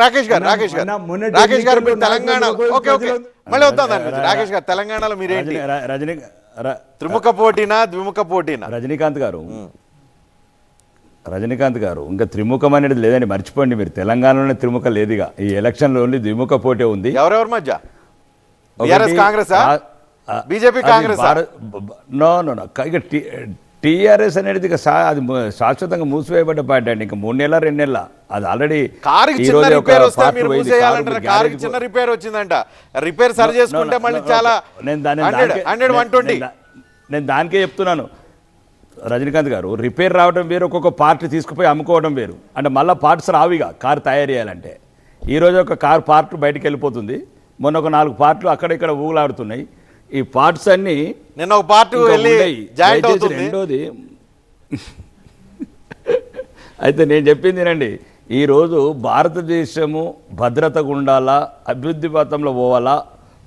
రాకేష్ గారు రాకేష్ గారు. రాకేష్ గారు మీరు తెలంగాణ ఓకే ఓకే. మళ్ళీ వద్దాం దాని. రాకేష్ గారు తెలంగాణలో మీరేంటి? రజనీ త్రిముఖ పోటీనా ద్విముఖ పోటీనా? రజనీకాంత్ గారు. రజనీకాంత్ గారు ఇంకా త్రిముఖం అనేది లేదండి మర్చిపోండి మీరు. తెలంగాణలోనే త్రిముఖ లేదుగా. ఈ ఎలక్షన్లో ఓన్లీ ద్విముఖ పోటీ ఉంది. ఎవరెవరి మధ్య? Congress? BJP Congress? No no ఇక టీఆర్ఎస్ అనేది ఇక అది శాశ్వతంగా మూసివేయబడ్డ పార్టీ అండి. ఇంకా మూడు నెలల రెండు నెలల. అది ఆల్రెడీ చిన్న రిపేర్ వచ్చిందంట. రిపేర్ సరి చేసుకుంటే మళ్ళీ చాలా నేను వన్ నేను- దానికే చెప్తున్నాను. రజనీకాంత్ గారు రిపేర్ రావడం వేరు ఒక్కొక్క పార్ట్ తీసుకుపోయి అమ్ముకోవడం వేరు. అంటే మళ్ళీ పార్ట్స్ రావిగా కారు తయారు చేయాలంటే. ఈరోజు ఒక కారు పార్ట్ బయటికి వెళ్ళిపోతుంది. మొన్న ఒక నాలుగు పార్ట్లు అక్కడ ఇక్కడ ఊగులాడుతున్నాయి. ఈ పార్ట్స్ అన్నీ నిన్న ఒక పార్టీ వెళ్ళి. జాయింట్ అవుతుంది. రెండోది. అయితే నేను చెప్పింది వినండి. ఈరోజు భారతదేశము భద్రతగా ఉండాలా అభివృద్ధి పథంలో పోవాలా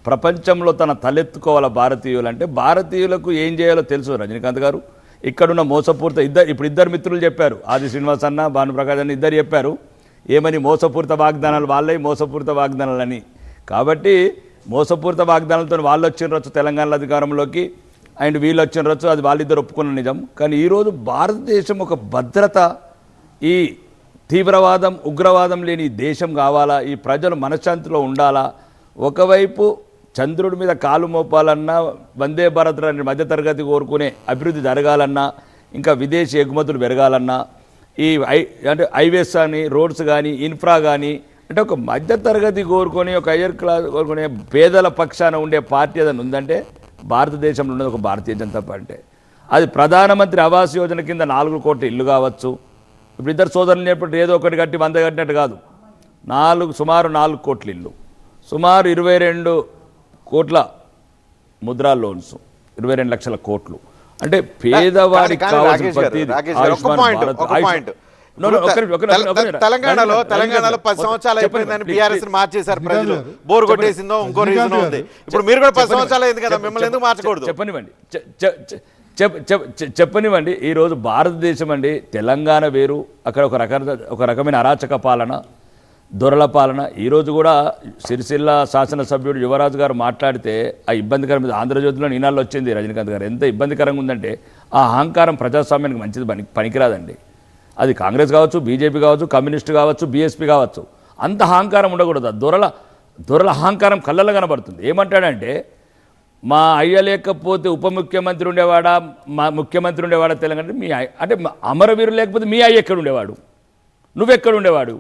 ప్రపంచంలో తన తలెత్తుకోవాలా భారతీయులు అంటే భారతీయులకు ఏం చేయాలో తెలుసు రజనీకాంత్ గారు. ఇక్కడున్న మోసపూరిత ఇద్దరు ఇప్పుడు ఇద్దరు మిత్రులు చెప్పారు. ఆది శ్రీనివాస్ అన్న భానుప్రకాష్ అన్న ఇద్దరు చెప్పారు. ఏమని మోసపూరిత వాగ్దానాలు? వాళ్ళే మోసపూరిత వాగ్దానాలని. కాబట్టి మోసపూరిత వాగ్దానాలతో వాళ్ళు వచ్చిన తెలంగాణ అధికారంలోకి అండ్ వీళ్ళు వచ్చిన రచ్చు అది వాళ్ళిద్దరు ఒప్పుకున్న నిజం. కానీ ఈరోజు భారతదేశం ఒక భద్రత ఈ తీవ్రవాదం ఉగ్రవాదం లేని ఈ దేశం కావాలా? ఈ ప్రజలు మనశ్శాంతిలో ఉండాలా? ఒకవైపు చంద్రుడి మీద కాలు మోపాలన్నా వందే భారత్ అనే మధ్యతరగతి కోరుకునే అభివృద్ధి జరగాలన్నా ఇంకా విదేశీ ఎగుమతులు పెరగాలన్నా ఈ ఐ అంటే హైవేస్ కానీ రోడ్స్ కానీ ఇన్ఫ్రా కానీ అంటే ఒక మధ్యతరగతి కోరుకొని ఒక హయ్యర్ క్లాస్ కోరుకునే పేదల పక్షాన ఉండే పార్టీ ఏదైనా ఉందంటే భారతదేశంలో ఉన్నది ఒక భారతీయ జనతా పార్టీ. అది ప్రధానమంత్రి ఆవాస్ యోజన కింద నాలుగు కోట్ల ఇల్లు కావచ్చు. ఇప్పుడు ఇద్దరు సోదరులు చెప్పినట్టు ఏదో ఒకటి కట్టి వంద కట్టినట్టు కాదు. నాలుగు సుమారు నాలుగు కోట్ల ఇల్లు. సుమారు ఇరవై రెండు కోట్ల ముద్రా లోన్స్. ఇరవై రెండు లక్షల కోట్లు. అంటే పేదవాడికి కానీ కావాల్సిన ఆయుష్మాన్ భారత్, తెలంగాణలో తెలంగాణలో పది సంవత్సరాలు అయిపోయిందని బీఆర్ఎస్. మార్చేశారు ప్రజలు. బోర్. కొట్టేసిందో ఇంకో రీజన్ ఉంది. ఇప్పుడు మీరు కూడా పది. సంవత్సరాలు అయింది కదా మిమ్మల్ని ఎందుకు మార్చకూడదు? చెప్పనివ్వండి. చెప్పనివ్వండి. ఈరోజు భారతదేశం అండి తెలంగాణ వేరు అక్కడ ఒక రక ఒక రకమైన అరాచక పాలన దొరల పాలన. ఈరోజు కూడా సిరిసిల్ల శాసనసభ్యుడు యువరాజు గారు మాట్లాడితే ఆ ఇబ్బందికరమైన ఆంధ్రజ్యోతిలో ఈనాళ్ళు వచ్చింది రజనీకాంత్ గారు. ఎంత ఇబ్బందికరంగా ఉందంటే ఆ అహంకారం ప్రజాస్వామ్యానికి మంచిది పని పనికిరాదండి. అది కాంగ్రెస్ కావచ్చు బీజేపీ కావచ్చు కమ్యూనిస్ట్ కావచ్చు బీఎస్పీ కావచ్చు. అంత అహంకారం ఉండకూడదు. దొరల దొరల అహంకారం కళ్ళల్లో కనబడుతుంది. ఏమంటాడంటే మా అయ్య లేకపోతే ఉప ముఖ్యమంత్రి ఉండేవాడా మా ముఖ్యమంత్రి ఉండేవాడా తెలంగాణ మీ అంటే అమరవీరు లేకపోతే మీ అయ్య ఎక్కడ ఉండేవాడు? నువ్వెక్కడ ఉండేవాడు?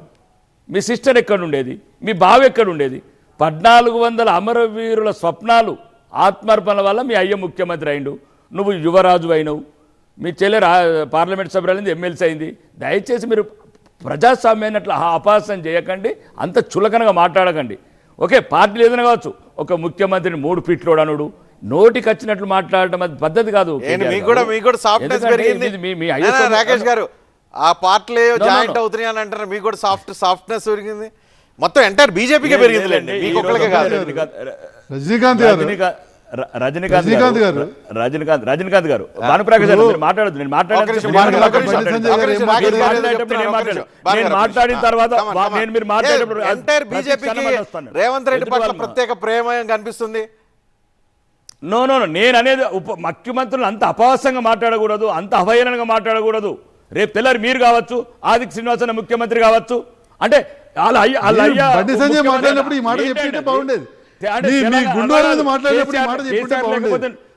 మీ సిస్టర్ ఎక్కడ ఉండేది? మీ బావ ఎక్కడ ఉండేది? పద్నాలుగు వందల అమరవీరుల స్వప్నాలు ఆత్మార్పణ వల్ల మీ అయ్య ముఖ్యమంత్రి అయిండు. నువ్వు యువరాజు అయినవు. మీ చెల్లె రా పార్లమెంట్ సభ్యులైంది ఎమ్మెల్సీ అయింది. దయచేసి మీరు ప్రజాస్వామ్యాన్ని అట్లా అపాసం చేయకండి అంత చులకనగా మాట్లాడకండి. ఓకే పార్టీలు ఏదైనా కావచ్చు. ఒక ముఖ్యమంత్రిని మూడు ఫీట్లు అనుడు నోటికి వచ్చినట్లు మాట్లాడటం అది పద్ధతి కాదు ఏంటి కేటీఆర్ మీకు కూడా గారు. మీకు కూడా సాఫ్ట్నెస్ ఎందుకంటే పెరిగింది. ఇది మీ- మీ నా, అయ్యో నా, రాకేష్ గారు ఆ పార్టీలు no, జాయింట్. అవుతున్నాయి అని అంటారు మీకు కూడా సాఫ్ట్ సాఫ్ట్నెస్ పెరిగింది. మొత్తం ఎంటైర్ బీజేపీకే మీకు కాదు. రజనీకాంత్ రజనీకాంత్ గారు రజనీకాంత్ ర- రజనీకాంత్ రజనీకాంత్ గారు. రజనీకాంత్ రజనీకాంత్ గారు భానుప్రకాష్ గారు మీరు మాట్లాడదు నేను మాట్లాడను. మాట్లాడిన. తర్వాత. నేను మీరు మాట్లాడేటప్పుడు ఎంటైర్ బీజేపీకి. రేవంత్ రెడ్డి పట్ల? ప్రత్యేక ప్రేమ కనిపిస్తుంది నో నో నో నేను అనేది ఉప ముఖ్యమంత్రులు అంత అపహాస్యంగా మాట్లాడకూడదు అంత అవహేళనగా మాట్లాడకూడదు రేపు తెల్లారి మీరు కావచ్చు ఆదిక్ శ్రీనివాసన్ ముఖ్యమంత్రి కావచ్చు అంటే వాళ్ళ అయ్య వాళ్ళ అయ్య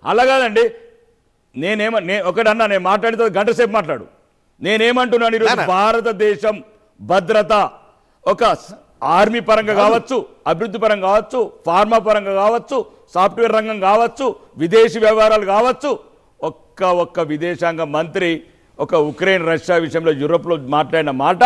అలా కాదండి నేనేమ నే ఒకటన్నా నేను మాట్లాడితే గంట సేపు మాట్లాడు. నేనేమంటున్నాను ఈరోజు. భారతదేశం భద్రత ఒక ఆర్మీ పరంగా కావచ్చు అభివృద్ధి పరంగా కావచ్చు ఫార్మా పరంగా కావచ్చు సాఫ్ట్వేర్ రంగం కావచ్చు విదేశీ వ్యవహారాలు కావచ్చు. ఒక్క ఒక్క విదేశాంగ మంత్రి ఒక ఉక్రెయిన్ రష్యా విషయంలో యూరోప్లో మాట్లాడిన మాట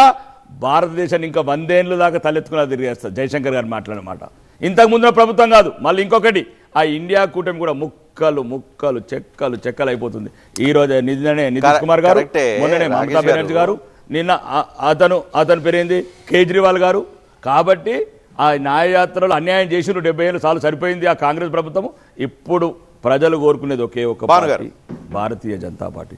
భారతదేశాన్ని ఇంకా వందేళ్ళు దాకా తలెత్తుకున్నా తిరిగేస్తారు జయశంకర్ గారు మాట్లాడిన మాట. ఇంతకు ముందున ప్రభుత్వం కాదు మళ్ళీ ఇంకొకటి. ఆ ఇండియా కూటమి కూడా ముక్కలు ముక్కలు చెక్కలు చెక్కలు అయిపోతుంది ఈ రోజు నిన్ననే నితీష్ కుమార్ గారు మొన్ననే మమతా బెనర్జీ గారు. నిన్న అతను అతను పేరేంది? కేజ్రీవాల్ గారు. కాబట్టి ఆ న్యాయయాత్రలు అన్యాయం చేసిన డెబ్బై ఏళ్ళు చాలు సరిపోయింది ఆ కాంగ్రెస్ ప్రభుత్వం ఇప్పుడు ప్రజలు కోరుకునేది ఒకే ఒక భారతీయ జనతా పార్టీ.